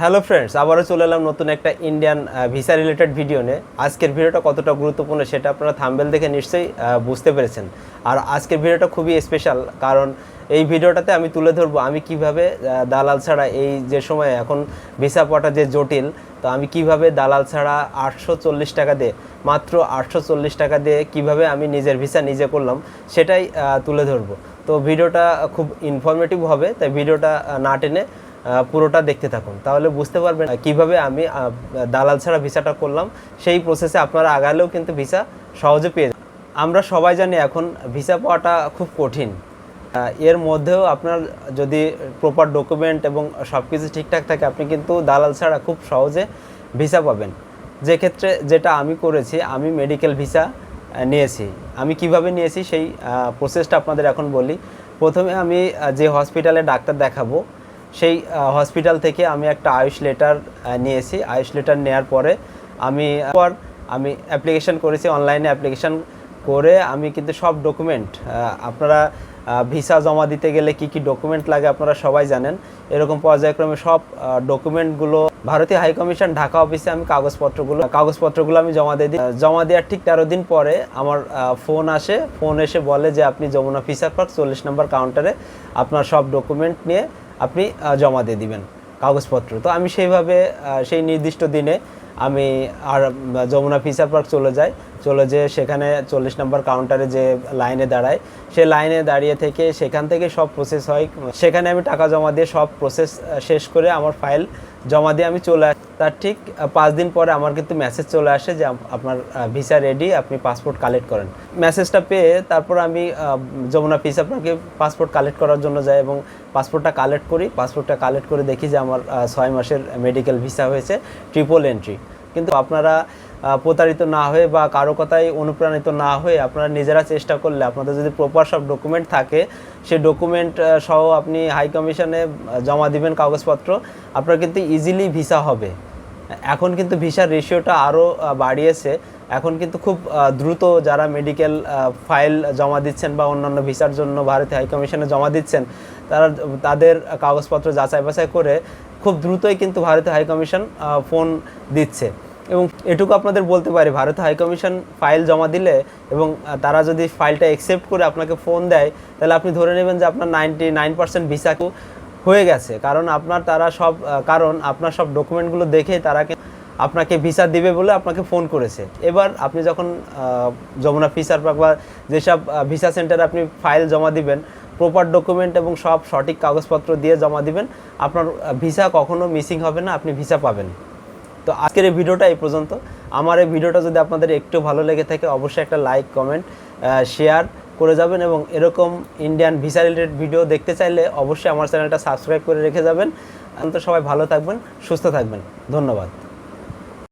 Hello friends আবারও চলে এলাম নতুন একটা ইন্ডিয়ান ভিসা রিলেটেড ভিডিও নিয়ে। আজকের ভিডিওটা কতটা গুরুত্বপূর্ণ সেটা আপনারা থাম্বেল দেখে নিশ্চয়ই বুঝতে পেরেছেন। আর আজকের ভিডিওটা খুবই স্পেশাল কারণ এই ভিডিওটাতে আমি তুলে ধরবো আমি কীভাবে দালাল ছাড়া এই যে সময় এখন ভিসা পাওয়াটা যে জটিল, তো আমি কীভাবে দালাল ছাড়া আটশো চল্লিশ টাকা দিয়ে, মাত্র আটশো চল্লিশ টাকা দিয়ে কীভাবে আমি নিজের ভিসা নিজে করলাম, সেটাই তুলে ধরবো। তো ভিডিওটা খুব ইনফরমেটিভ হবে, তাই ভিডিওটা না টেনে পুরোটা দেখতে থাকুন। তাহলে বুঝতে পারবেন কীভাবে আমি দালাল ছাড়া ভিসাটা করলাম। সেই প্রসেসে আপনারা আগালেও কিন্তু ভিসা সহজে পেয়ে যাবেন। আমরা সবাই জানি এখন ভিসা পাওয়াটা খুব কঠিন। এর মধ্যেও আপনার যদি প্রপার ডকুমেন্ট এবং সব কিছু ঠিকঠাক থাকে, আপনি কিন্তু দালাল ছাড়া খুব সহজে ভিসা পাবেন। যে ক্ষেত্রে যেটা আমি করেছি, আমি মেডিকেল ভিসা নিয়েছি। আমি কীভাবে নিয়েছি, সেই প্রসেসটা আপনাদের এখন বলি। প্রথমে আমি যে হসপিটালে ডাক্তার দেখাবো সেই হসপিটাল থেকে আমি একটা আয়ুষ লেটার নিয়েছি। আয়ুষ লেটার নেওয়ার পরে আমি পর আমি অ্যাপ্লিকেশন করেছি অনলাইনে অ্যাপ্লিকেশন করে আমি কিন্তু সব ডকুমেন্ট আপনারা ভিসা জমা দিতে গেলে কি কি ডকুমেন্ট লাগে আপনারা সবাই জানেন। এরকম পর্যায়ক্রমে সব ডকুমেন্টগুলো ভারতীয় হাই কমিশন ঢাকা অফিসে আমি কাগজপত্রগুলো কাগজপত্রগুলো আমি জমা দিয়ে দিই। জমা দেওয়ার ঠিক তেরো দিন পরে আমার ফোন আসে। ফোন এসে বলে যে, আপনি যমুনা ফিসার পার্ক চল্লিশ নম্বর কাউন্টারে আপনার সব ডকুমেন্ট নিয়ে আপনি জমা দিয়ে দিবেন কাগজপত্র। তো আমি সেইভাবে সেই নির্দিষ্ট দিনে আমি আর যমুনা ফিসার পার্ক চলে যাই। চলে যেয়ে সেখানে চল্লিশ নম্বর কাউন্টারে যে লাইনে দাঁড়ায় সে লাইনে দাঁড়িয়ে থেকে সেখান থেকে সব প্রসেস হয়। সেখানে আমি টাকা জমা দিয়ে সব প্রসেস শেষ করে আমার ফাইল জমা দিয়ে আমি চলে আসি, তার ঠিক পাঁচ দিন পরে আমার কিন্তু মেসেজ চলে আসে যে আপনার ভিসা রেডি আপনি পাসপোর্ট কালেক্ট করেন। মেসেজটা পেয়ে তারপর আমি যমুনা ফিসা পার্কে পাসপোর্ট কালেক্ট করার জন্য যাই এবং পাসপোর্টটা কালেক্ট করি। পাসপোর্টটা কালেক্ট করে দেখি যে আমার ছয় মাসের মেডিকেল ভিসা হয়েছে। ট্রিপল এন্ট্রি কিন্তু আপনারা প্রতারিত না হয়ে বা কারও কথায় অনুপ্রাণিত না হয়ে আপনারা নিজেরা চেষ্টা করলে, আপনাদের যদি প্রপার সব ডকুমেন্ট থাকে, সেই ডকুমেন্ট সহ আপনি হাই কমিশনে জমা দিবেন কাগজপত্র, আপনার কিন্তু ইজিলি ভিসা হবে। এখন কিন্তু ভিসার রেশিওটা আরও বাড়িয়েছে। এখন কিন্তু খুব দ্রুত যারা মেডিকেল ফাইল জমা দিচ্ছেন বা অন্যান্য ভিসার জন্য ভারতীয় হাই কমিশনে জমা দিচ্ছেন, তারা, তাদের কাগজপত্র যাচাই বাছাই করে খুব দ্রুতই কিন্তু ভারতীয় হাই কমিশন ফোন দিচ্ছে। এবং এটুকু আপনাদের বলতে পারি, ভারতীয় হাই কমিশন ফাইল জমা দিলে এবং তারা যদি ফাইলটা অ্যাকসেপ্ট করে আপনাকে ফোন দেয়, তাহলে আপনি ধরে নেবেন যে আপনার নাইনটি নাইন পার্সেন্ট ভিসা হয়ে গেছে। কারণ আপনার তারা সব কারণ আপনার সব ডকুমেন্টগুলো দেখে তারা আপনাকে ভিসা দিবে বলে আপনাকে ফোন করেছে। এবার আপনি যখন যমুনা ফিসার পার্ক বা যেসব ভিসা সেন্টারে আপনি ফাইল জমা দিবেন, প্রপার ডকুমেন্ট এবং সব সঠিক কাগজপত্র দিয়ে জমা দিবেন, আপনার ভিসা কখনো মিসিং হবে না, আপনি ভিসা পাবেন। তো আজকের এই ভিডিওটা এই পর্যন্ত। আমার এই ভিডিওটা যদি আপনাদের একটু ভালো লেগে থাকে, অবশ্যই একটা লাইক কমেন্ট শেয়ার করে যাবেন এবং এরকম ইন্ডিয়ান ভিসা রিলেটেড ভিডিও দেখতে চাইলে অবশ্যই আমার চ্যানেলটা সাবস্ক্রাইব করে রেখে যাবেন। তো সবাই ভালো থাকবেন, সুস্থ থাকবেন। ধন্যবাদ।